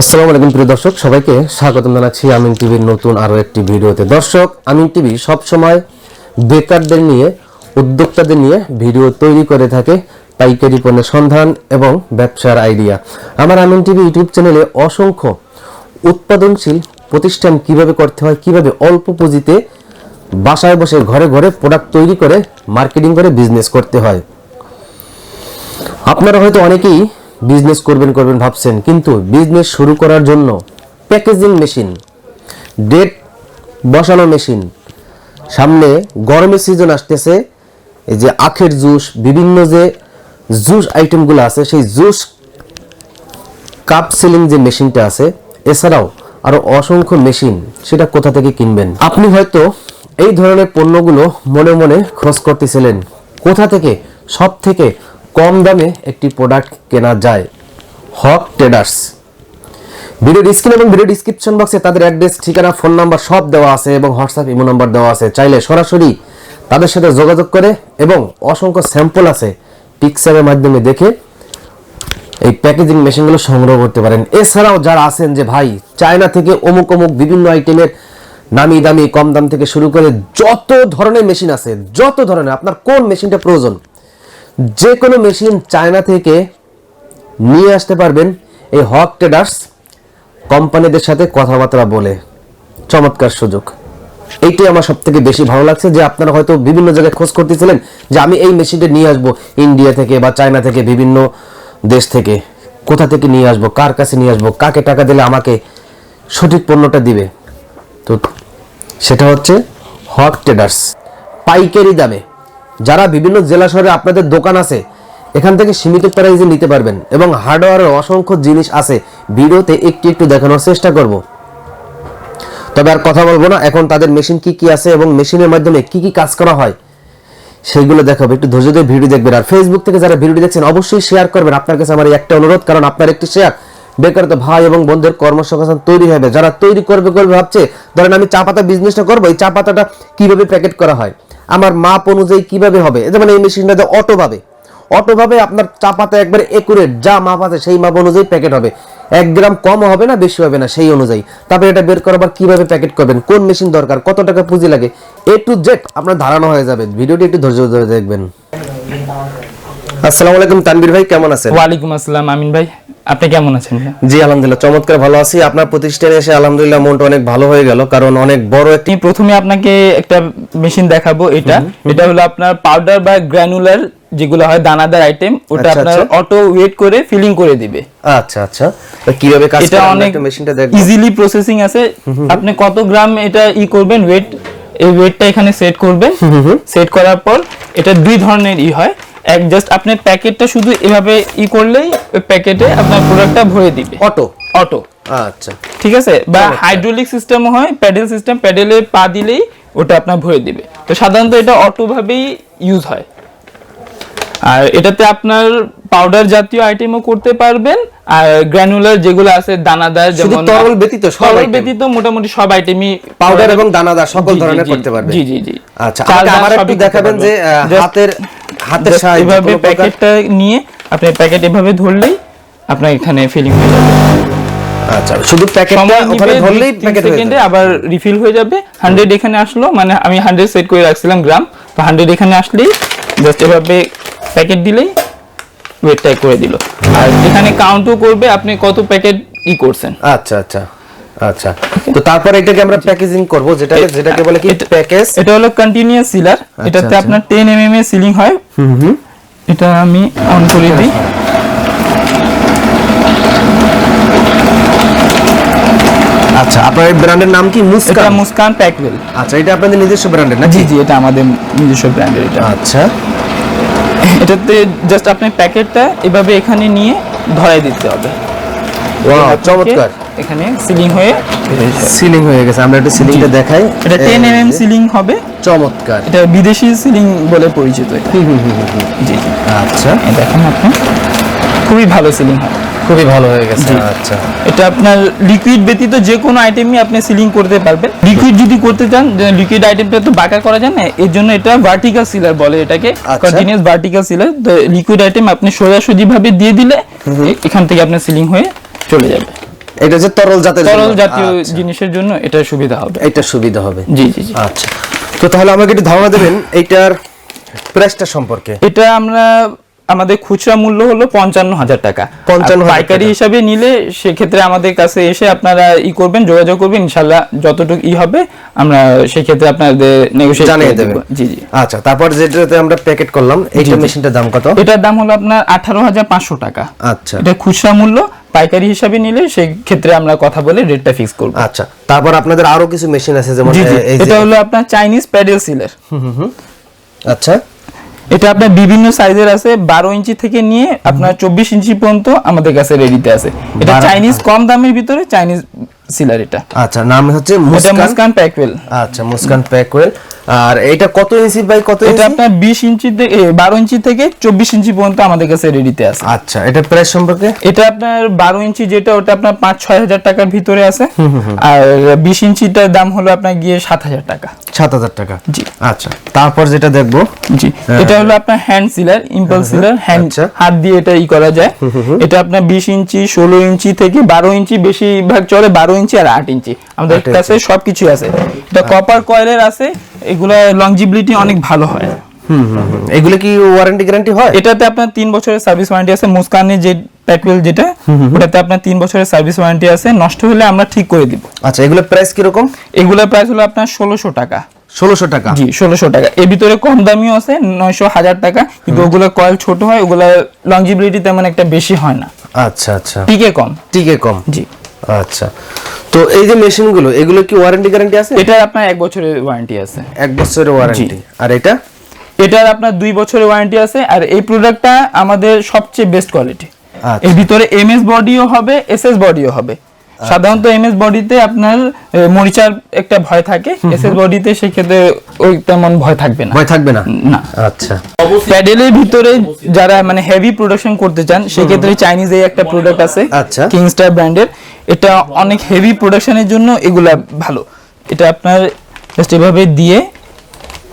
আসসালামু আলাইকুম প্রিয় দর্শক, সবাইকে স্বাগতম জানাচ্ছি আমিন টিভির নতুন আরও একটি ভিডিওতে। দর্শক, আমিন টিভি সবসময় বেকারদের নিয়ে, উদ্যোক্তাদের নিয়ে ভিডিও তৈরি করে থাকে পাইকারি পণ্যের সন্ধান এবং ব্যবসার আইডিয়া। আমার আমিন টিভি ইউটিউব চ্যানেলে অসংখ্য উৎপাদনশীল প্রতিষ্ঠান কীভাবে করতে হয়, কীভাবে অল্প পুঁজিতে বাসায় বসে ঘরে ঘরে প্রোডাক্ট তৈরি করে মার্কেটিং করে বিজনেস করতে হয়। আপনারা হয়তো অনেকেই বিজনেস করবেন করবেন ভাবছেন। কিন্তু বিজনেস শুরু করার জন্য প্যাকেজিং মেশিন ডেট বসানো মেশিন সামনে গরমের সিজন আসতেছে, এই যে আখের জুস, বিভিন্ন যে জুস আইটেমগুলো আছে, সেই জুস কাপ সিলিং যে মেশিনটা আছে, এছাড়াও আরও অসংখ্য মেশিন সেটা কোথা থেকে কিনবেন? আপনি হয়তো এই ধরনের পণ্যগুলো মনে মনে খোঁজ করতেছিলেন। কোথা থেকে? সব থেকে কম দামে একটি প্রোডাক্ট কেনা যায়। হক ট্রেডার্স ভিডিও স্ক্রিন এবং ভিডিও ডিসক্রিপশন বক্সে তাদের অ্যাড্রেস ঠিকানা ফোন নাম্বার সব দেওয়া আছে এবং হোয়াটসঅ্যাপ ইমো নাম্বার দেওয়া আছে। চাইলে সরাসরি তাদের সাথে যোগাযোগ করে এবং অসংখ্য স্যাম্পল আছে পিকচারের মাধ্যমে দেখে এই প্যাকেজিং মেশিনগুলো সংগ্রহ করতে পারেন। এছাড়াও যারা আছেন যে ভাই, চায়না থেকে অমুক অমুক বিভিন্ন আইটেমের নামি দামি, কম দাম থেকে শুরু করে যত ধরনের মেশিন আছে, যত ধরনের, আপনার কোন মেশিনটা প্রয়োজন যে কোনো মেশিন চায়না থেকে নিয়ে আসতে পারবেন এই হক ট্রেডার্স কোম্পানিদের সাথে কথাবার্তা বলে। চমৎকার সুযোগ। এইটাই আমার সব থেকে বেশি ভালো লাগছে যে আপনারা হয়তো বিভিন্ন জায়গায় খোঁজ করতেছিলেন যে আমি এই মেশিনটা নিয়ে আসব ইন্ডিয়া থেকে বা চায়না থেকে, বিভিন্ন দেশ থেকে। কোথা থেকে নিয়ে আসব, কার কাছে নিয়ে আসব, কাকে টাকা দিলে আমাকে সঠিক পণ্যটা দিবে। তো সেটা হচ্ছে হক ট্রেডার্স। পাইকারি দামে যারা বিভিন্ন জেলা শহরে আপনাদের দোকান আছে, এখান থেকে সীমিত প্রাইজে নিতে পারবেন এবং হার্ডওয়্যারের অসংখ্য জিনিস আছে। ভিডিওতে একটু একটু দেখানোর চেষ্টা করব। তবে আর কথা বলব না, এখন তাদের মেশিন কি কি আছে এবং মেশিনের মাধ্যমে কি কি কাজ করা হয়, সেইগুলো দেখাবো। একটু ধৈর্য দিয়ে ভিডিও দেখবেন। আর ফেসবুক থেকে যারা ভিডিও দেখছেন, অবশ্যই শেয়ার করবেন। আপনার কাছে আমার একটা অনুরোধ, কারণ আপনার একটি শেয়ার বেকারত্ব ভাই এবং বন্ধুদের কর্মসংস্থান তৈরি হবে। যারা তৈরি করবে করবে, ভাবছে, ধরেন আমি চা পাতা বিজনেসটা করব, এই চা পাতাটা কীভাবে প্যাকেট করা হয়? আমার মাপ অনুযায়ী কীভাবে হবে? যেমন এই মেশিনটাতে অটো ভাবে অটো ভাবে আপনার চাপাতে একবার একুরেট যা মাপ আছে সেই মাপ অনুযায়ী প্যাকেট হবে। এক গ্রাম কম হবে না, বেশি হবে না, সেই অনুযায়ী। তারপরে এটা বের করাবার কীভাবে প্যাকেট করবেন? কোন মেশিন দরকার? কত টাকা পুঁজি লাগে? এ টু জেড আপনার ধারণা হয়ে যাবে। ভিডিওটি একটু ধৈর্য ধরে দেখবেন। আসসালামু আলাইকুম তানবীর ভাই, কেমন আছেন? ওয়ালাইকুম আসসালাম, আমিন ভাই। আপনি কেমন আছেন জি আলহামদুলিল্লাহ চমৎকার ভালো আছি। আপনার প্রতিষ্ঠানে এসে আলহামদুলিল্লাহ মনটা অনেক ভালো হয়ে গেল কারণ অনেক বড় একটি প্রথমে আপনাকে একটা মেশিন দেখাবো এটা। এটা হলো আপনার পাউডার বা গ্র্যানুলার যেগুলো হয় দানাদার আইটেম ওটা আচ্ছা, আপনার আচ্ছা। অটো ওয়েট করে ফিলিং করে দিবে। আচ্ছা আচ্ছা। কীভাবে কাজ এটা অনেক মেশিনটা দেখব ইজিলি প্রসেসিং আছে। আপনি কত গ্রাম এটা ই করবেন? ওয়েট এই ওয়েটটা এখানে সেট করবেন। সেট করার পর এটা দুই ধরনের ই হয়। এক জাস্ট আপনি প্যাকেটটা শুধু এভাবে ই করলেই ওই প্যাকেটে আপনার প্রোডাক্টটা ভরে দিবে। অটো অটো আচ্ছা। ঠিক আছে? বা হাইড্রোলিক সিস্টেমও হয় প্যাডেল সিস্টেম প্যাডেলে পা দিলেই ওটা আপনার ভরে দিবে। তো সাধারণত এটা অটো ভাবেই ইউজ হয়। আর এটাতে আপনার পাউডার জাতীয় আইটেমও করতে পারবেন আর গ্র্যানুলার যেগুলো আছে দানাদার যেমন তরল ব্যতীত সব তরল ব্যতীত মোটামুটি সব আইটেমই পাউডার এবং দানাদার সকল ধরনের করতে পারবেন জি জি জি। আচ্ছা আমাকে আমার একটু দেখাবেন যে হাতের হাতের সাহায্যে এভাবে প্যাকেটটা নিয়ে আপনি প্যাকেট এভাবে ধরলেই আপনার এখানে ফিলিং হয়ে যাবে। আচ্ছা শুধু প্যাকেটটা ওখানে ধরলেই প্যাকেট হয়ে সেকেন্ডে যাবে। আবার রিফিল হয়ে যাবে। হান্ড্রেড এখানে আসলো মানে আমি হান্ড্রেড সেট করে রাখছিলাম গ্রাম তো হান্ড্রেড এখানে আসলেই জাস্ট এভাবে প্যাকেট দিলেই ওয়েটটা করে দিল। আর এখানে কাউন্টও করবে আপনি কত প্যাকেট ই করছেন। আচ্ছা আচ্ছা। আচ্ছা। তো তারপরে এটাকে আমরা প্যাকেজিং করব যেটাকে যেটাকে বলে কি? প্যাকেজ এটা হলো কন্টিনিউয়াস সিলার এটাতে আচ্ছা। আপনার টেন এম এম এ সিলিং হয়। হুম হুম। এটা আমি অন করে দিই। আচ্ছা আপনার ব্র্যান্ডের নাম কি? এটা মুস্কান মুস্কান প্যাকওয়েল আচ্ছা এটা আপনাদের নিজস্ব ব্র্যান্ডের না জি জি এটা আমাদের নিজস্ব ব্র্যান্ডের এটা। আচ্ছা। এটাতে জাস্ট আপনি প্যাকেটটা এভাবে এখানে নিয়ে ধরাই দিতে হবে। ওয়াও চমৎকার। এখানে সিলিং হয়ে সিলিং হয়ে গেছে। আমরা একটু সিলিংটা দেখাই। এটা টেন এই এম এম যে, সিলিং হবে। চমৎকার। এটা বিদেশি সিলিং বলে পরিচিত এটা। জি জি। আচ্ছা। দেখেন আপনি। খুবই ভালো সিলিং হয় খুবই ভালো হয়ে গেছে। আচ্ছা। এটা আপনার লিকুইড ব্যতীত যে কোনো আইটেমই আপনি সিলিং করতে পারবেন। লিকুইড যদি করতে চান লিকুইড আইটেমটা তো বাঁকা করা যায় না এর জন্য এটা ভার্টিক্যাল সিলার বলে এটাকে। কন্টিনিউয়াস ভার্টিক্যাল সিলার তো লিকুইড আইটেম আপনি সোজাসুজি ভাবে দিয়ে দিলে এখান থেকে আপনার সিলিং হয়ে চলে যাবে। এটা হচ্ছে তরল জাতের তরল জাতীয় আচ্ছা, জিনিসের জন্য এটা সুবিধা হবে। এটা সুবিধা হবে। জি জি জি। আচ্ছা। তো তাহলে আমাকে একটু ধারণা দেবেন এইটার প্রাইসটা সম্পর্কে। এটা আমরা আমাদের খুচরা মূল্য হলো পঞ্চান্ন হাজার টাকা। 55,000 পাইকারি হিসাবে নিলে সেক্ষেত্রে আমাদের কাছে এসে আপনারা ই করবেন যোগাযোগ করবেন ইনশাল্লাহ যতটুকু ই হবে আমরা সেক্ষেত্রে আপনাদের নেগোসিয়েট জানিয়ে দেবেন। জি জি। আচ্ছা তারপর যেটাতে আমরা প্যাকেট করলাম এইটা জি। মেশিনটার দাম কত? এটার দাম হলো আপনার আঠারো হাজার পাঁচশো টাকা। আচ্ছা। এটা খুচরা মূল্য পাইকারি হিসাবে নিলে সেই ক্ষেত্রে আমরা কথা বলে রেটটা ফিক্স করব। আচ্ছা তারপর আপনাদের আরও কিছু মেশিন আছে যেমন এটা হলো আপনার চাইনিজ প্যাডেল সিলার আচ্ছা। এটা আপনার বিভিন্ন সাইজের আছে বারো ইঞ্চি থেকে নিয়ে আপনার চব্বিশ ইঞ্চি পর্যন্ত আমাদের কাছে রেডিতে আছে। এটা চাইনিজ কম দামের ভিতরে চাইনিজ সিলার এটা। আচ্ছা নাম হচ্ছে মুস্কান প্যাকওয়েল আচ্ছা মুস্কান প্যাকওয়েল আর এটা কত ইঞ্চি বাই কত এটা আপনার বিশ ইঞ্চি থেকে বারো ইঞ্চি থেকে চব্বিশ ইঞ্চি পর্যন্ত আমাদের কাছে রেডিতে আছে। আচ্ছা এটা প্রাইস সম্পর্কে? এটা আপনার বারো ইঞ্চি যেটা ওটা আপনার পাঁচ ছয় হাজার টাকার ভিতরে আছে। আর বিশ ইঞ্চিটার দাম হলো আপনার গিয়ে সাত হাজার টাকা। সাত হাজার টাকা। জি। আচ্ছা তারপর যেটা দেখব? জি এটা হলো আপনার hand sealer impulse sealer hand আচ্ছা। হাত দিয়ে এটা ই করা যায়। এটা আপনার বিশ ইঞ্চি ষোলো ইঞ্চি থেকে বারো ইঞ্চি বেশিরভাগ চলে বারো ইঞ্চি আর আট ইঞ্চি। আমাদের কাছে সবকিছু আছে। এটা কপার কয়েলের আছে। এগুলা লংজিবিলিটি অনেক ভালো হয়। এগুলো কি ওয়ারেন্টি গ্যারান্টি হয়? এটাতে আপনার তিন বছরের সার্ভিস ওয়ারেন্টি আছে মুস্কানের যে যেটা ওটাতে আপনার তিন বছরের সার্ভিস ওয়ারেন্টি আছে নষ্ট হলে আমরা ঠিক করে দিব। আচ্ছা এগুলো প্রাইস কীরকম? এগুলোর প্রাইস হলো আপনার ষোলোশো টাকা। ষোলোশো টাকা? জি ষোলোশো টাকা। এর ভিতরে কম দামিও আছে নয়শো হাজার টাকা কিন্তু ওগুলো কয়েল ছোট হয় ওগুলো লংজিবিলিটি তেমন একটা বেশি হয় না। আচ্ছা আচ্ছা। টিকে কম। টিকে কম। জি। আচ্ছা। তো এই যে মেশিনগুলো এগুলো কি ওয়ারেন্টি গ্যারান্টি আছে? এটা আপনার এক বছরের ওয়ারেন্টি আছে। এক বছরের ওয়ারেন্টি আর এটা? এটার আপনার দুই বছরের ওয়ারেন্টি আছে আর এই প্রোডাক্টটা আমাদের সবচেয়ে বেস্ট কোয়ালিটি আচ্ছা। এর ভিতরে এমএস বডিও হবে এসএস বডিও হবে। সাধারণত এমএস বডিতে আপনার মরিচার একটা ভয় থাকে এসএস বডিতে সেক্ষেত্রে ওই তেমন ভয় থাকবে না। ভয় থাকবে না? না। আচ্ছা। প্যাডেলের ভিতরে যারা মানে হেভি প্রোডাকশন করতে চান সেক্ষেত্রে চাইনিজ এই একটা প্রোডাক্ট আছে আচ্ছা। কিংস্টার ব্র্যান্ডের এটা অনেক হেভি প্রোডাকশনের জন্য এগুলা ভালো। এটা আপনার জাস্ট এভাবে দিয়ে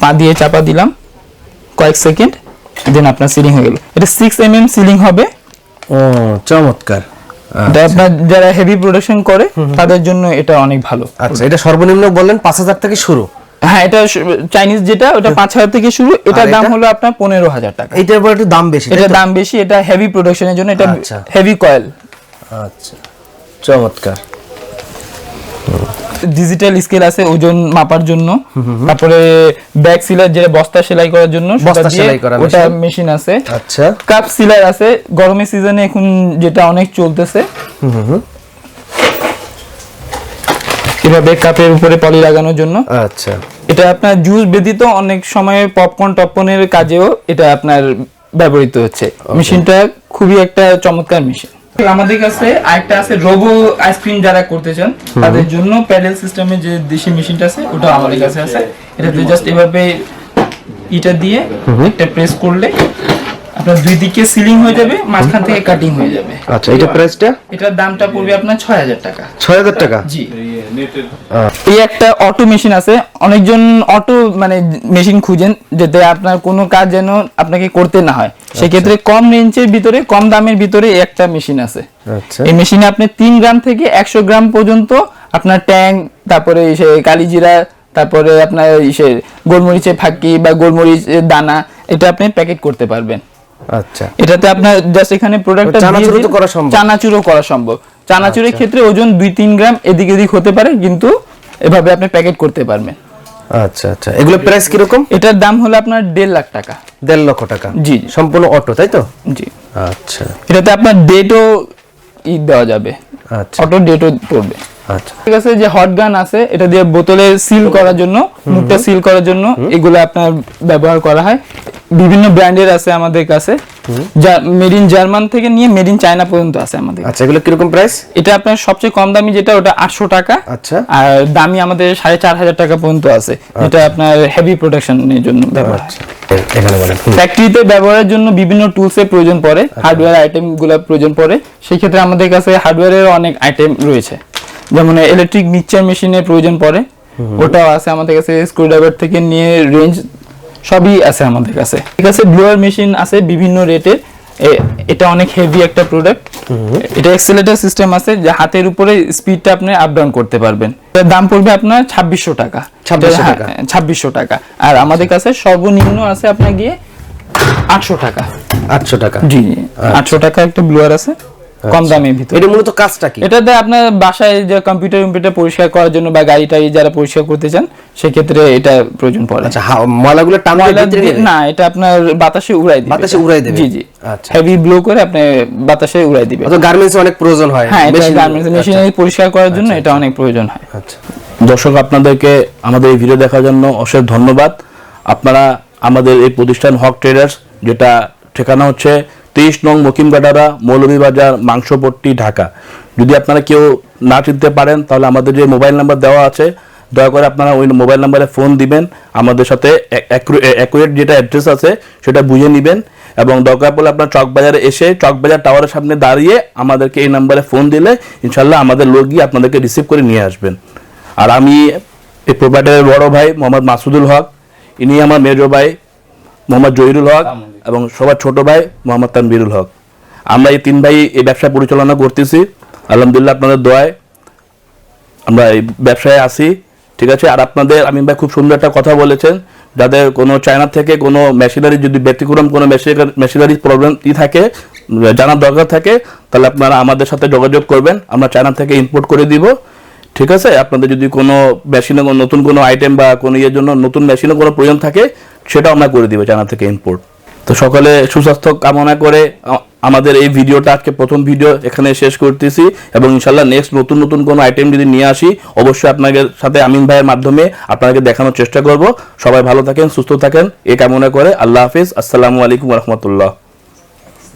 পা দিয়ে চাপা দিলাম কয়েক সেকেন্ড দেন আপনার সিলিং হয়ে গেল। এটা সিক্স এম এম সিলিং হবে। ও চমৎকার। আপনার যারা হেভি প্রোডাকশন করে তাদের জন্য এটা অনেক ভালো। আচ্ছা এটা সর্বনিম্ন বললেন পাঁচ হাজার থেকে শুরু। হ্যাঁ এটা চাইনিজ যেটা ওটা পাঁচ হাজার থেকে শুরু। এটার দাম? হলো আপনার পনেরো হাজার টাকা। এটার উপর একটু দাম বেশি এটা দাম বেশি এটা হেভি প্রোডাকশনের জন্য এটা আচ্ছা। হেভি কয়েল আচ্ছা। চমৎকার। ডিজিটাল স্কেল আছে ওজন মাপার জন্য। তারপরে ব্যাক সিলার যেটা বস্তা সেলাই করার জন্য বস্তা সেলাই করা ওটা মেশিন আছে। আচ্ছা। কাপ সিলার আছে গরমের সিজনে এখন যেটা অনেক চলতেছে। এভাবে কাপের উপরে পলি লাগানোর জন্য। আচ্ছা। এটা আপনার জুস ব্যতীত অনেক সময় পপকর্ন টপকর্নের কাজেও এটা আপনার ব্যবহৃত হচ্ছে। মেশিনটা খুবই একটা চমৎকার মেশিন আমাদের কাছে আরেকটা আছে রোবো আইসক্রিম যারা করতে চান তাদের জন্য প্যাডেল সিস্টেমে যে দেশি মেশিনটা আছে ওটা আমাদের কাছে আছে। এটাতে জাস্ট এভাবে দিয়ে একটা প্রেস করলে আপনার দুই দিকে সিলিং হয়ে যাবে মাঝখান থেকে কাটিং হয়ে যাবে। আচ্ছা এটা প্রাইসটা এটার দামটা পড়বে আপনার ছয় হাজার টাকা। ছয় হাজার টাকা? জি। এই একটা অটো মেশিন আছে অনেকজন অটো মানে মেশিন খুঁজেন যাতে আপনার কোনো কাজ যেন আপনাকে করতে না হয়। সেক্ষেত্রে কম রেঞ্জের ভিতরে কম দামের ভিতরে একটা মেশিন আছে। আচ্ছা। এই মেশিনে আপনি তিন গ্রাম থেকে একশো গ্রাম পর্যন্ত আপনার ট্যাং তারপরে কালিজিরা তারপরে আপনার সে গোলমরিচের ফাঁকি বা গোলমরিচের দানা এটা আপনি প্যাকেট করতে পারবেন। আচ্ছা। এটাতে আপনার জাস্ট এখানে প্রোডাক্টটা করা সম্ভব। চানাচুরো করা সম্ভব। চানাচুরের ক্ষেত্রে ওজন দুই তিন গ্রাম এদিক এদিক হতে পারে কিন্তু এভাবে আপনি প্যাকেট করতে পারবেন। আচ্ছা আচ্ছা। এগুলো প্রাইস কীরকম? এটার দাম হলো আপনার দেড় লাখ টাকা। দেড় লক্ষ টাকা। জি। সম্পূর্ণ অটো তাই তো? জি। আচ্ছা। এটাতে আপনার ডেটও ই দেওয়া যাবে। আচ্ছা। অটো ডেটও পড়বে। আচ্ছা। ঠিক আছে যে হট গান আছে এটা দিয়ে বোতলে সিল করার জন্য মুখটা সিল করার জন্য এগুলো আপনার ব্যবহার করা হয়। বিভিন্ন ব্র্যান্ডের আছে আমাদের কাছে। যা মেড ইন জার্মান থেকে নিয়ে মেড ইন চায়না পর্যন্ত আছে আমাদের। আচ্ছা এগুলো কীরকম প্রাইস এটা আপনার সবচেয়ে কম দামি যেটা ওটা আটশো টাকা। আচ্ছা। আর দামি আমাদের সাড়ে চার হাজার টাকা পর্যন্ত আছে যেটা আপনার হেভি প্রোডাকশনের জন্য। ব্যবহার আচ্ছা হুম। ফ্যাক্টরিতে ব্যবহারের জন্য বিভিন্ন টুলসের প্রয়োজন পড়ে হার্ডওয়্যার আইটেমগুলো প্রয়োজন পড়ে। সেই ক্ষেত্রে আমাদের কাছে হার্ডওয়্যারের অনেক আইটেম রয়েছে। যেমন ইলেকট্রিক মিক্সচার মেশিনের প্রয়োজন পড়ে ওটাও আছে আমাদের কাছে স্ক্রুড্রাইভার থেকে নিয়ে রেঞ্জ সবই আছে আমাদের কাছে। ঠিক আছে ব্লোয়ার মেশিন আছে বিভিন্ন রেটের এটা অনেক হেভি একটা প্রোডাক্ট এটা এক্সেলেটার সিস্টেম আছে যে হাতের উপরে স্পিডটা আপনি আপ ডাউন করতে পারবেন। এটার দাম পড়বে আপনার ছাব্বিশশো টাকা। 2600 টাকা। ছাব্বিশশো টাকা। আর আমাদের কাছে সর্বনিম্ন আছে আপনার গিয়ে আটশো টাকা। আটশো টাকা। জি জি। আটশো টাকা একটা ব্লুয়ার আছে। কম দামের ভিতরে। এটা মূলত কাজটা কি? এটাতে আপনার বাসায় যে কম্পিউটার কম্পিউটার পরিষ্কার করার জন্য বা গাড়ি টাড়ি যারা পরিষ্কার করতে চান সেক্ষেত্রে এটা প্রয়োজন পড়ে। আচ্ছা ময়লাগুলো টানলে? না এটা আপনার বাতাসে উড়াই দিবে। বাতাসে উড়াই দেবে? জি জি। আচ্ছা। হেভি ব্লো করে আপনি বাতাসে উড়াই দিবে। অত গার্মেন্টস অনেক প্রয়োজন হয়। হ্যাঁ Machine- গার্মেন্টস মেশিনারি পরিষ্কার করার জন্য এটা অনেক প্রয়োজন হয়। আচ্ছা। দর্শক আপনাদেরকে আমাদের এই ভিডিও দেখার জন্য অশেষ ধন্যবাদ। আপনারা আমাদের এই প্রতিষ্ঠান হক ট্রেডার্স যেটা ঠিকানা হচ্ছে তেইশ নং মকিমগাডারা মৌলভীবাজার, মাংসপট্টি, ঢাকা। যদি আপনারা কেউ না চিনতে পারেন, তাহলে আমাদের যে মোবাইল নাম্বার দেওয়া আছে, দয়া করে আপনারা ওই মোবাইল নাম্বারে ফোন দিবেন। আমাদের সাথে অ্যাকুরেট যেটা অ্যাড্রেস আছে, সেটা বুঝে নেবেন। এবং দরকার পড়লে আপনার চকবাজারে এসে চকবাজার টাওয়ারের সামনে দাঁড়িয়ে আমাদেরকে এই নাম্বারে ফোন দিলে ইনশাল্লাহ আমাদের লোক গিয়ে আপনাদেরকে রিসিভ করে নিয়ে আসবেন। আর আমি এই প্রোভাইডারের বড় ভাই মোহাম্মদ মাসুদুল হক, ইনি আমার মেজো ভাই মোহাম্মদ জহিরুল হক। এবং সবার ছোট ভাই মোহাম্মদ তানবিরুল হক। আমরা এই তিন ভাই এই ব্যবসা পরিচালনা করতেছি। আলহামদুলিল্লাহ আপনাদের দোয়ায় আমরা এই ব্যবসায় আসি ঠিক আছে? আর আপনাদের আমিন ভাই খুব সুন্দর একটা কথা বলেছেন। যাদের কোনো চায়না থেকে কোনো মেশিনারি যদি ব্যতিক্রম কোনো মেশিনারি প্রবলেম ই থাকে, জানার দরকার থাকে, তাহলে আপনারা আমাদের সাথে যোগাযোগ করবেন। আমরা চায়না থেকে ইম্পোর্ট করে দিব। ঠিক আছে? আপনাদের যদি কোনো মেশিনে নতুন কোনো আইটেম বা কোনো ইয়ের জন্য নতুন মেশিনে কোনো প্রয়োজন থাকে, সেটাও আমরা করে দিব চায়না থেকে ইম্পোর্ট তো সকলে সুস্বাস্থ্য কামনা করে আমাদের এই ভিডিওটা আজকে প্রথম ভিডিও এখানে শেষ করতেছি এবং ইনশাল্লাহ নেক্সট নতুন নতুন কোনো আইটেম যদি নিয়ে আসি, অবশ্যই আপনাদের সাথে আমিন ভাইয়ের মাধ্যমে আপনাদেরকে দেখানোর চেষ্টা করব। সবাই ভালো থাকেন, সুস্থ থাকেন, এ কামনা করে, আল্লাহ হাফিজ, আসসালামু আলাইকুম রহমতুল্লাহ।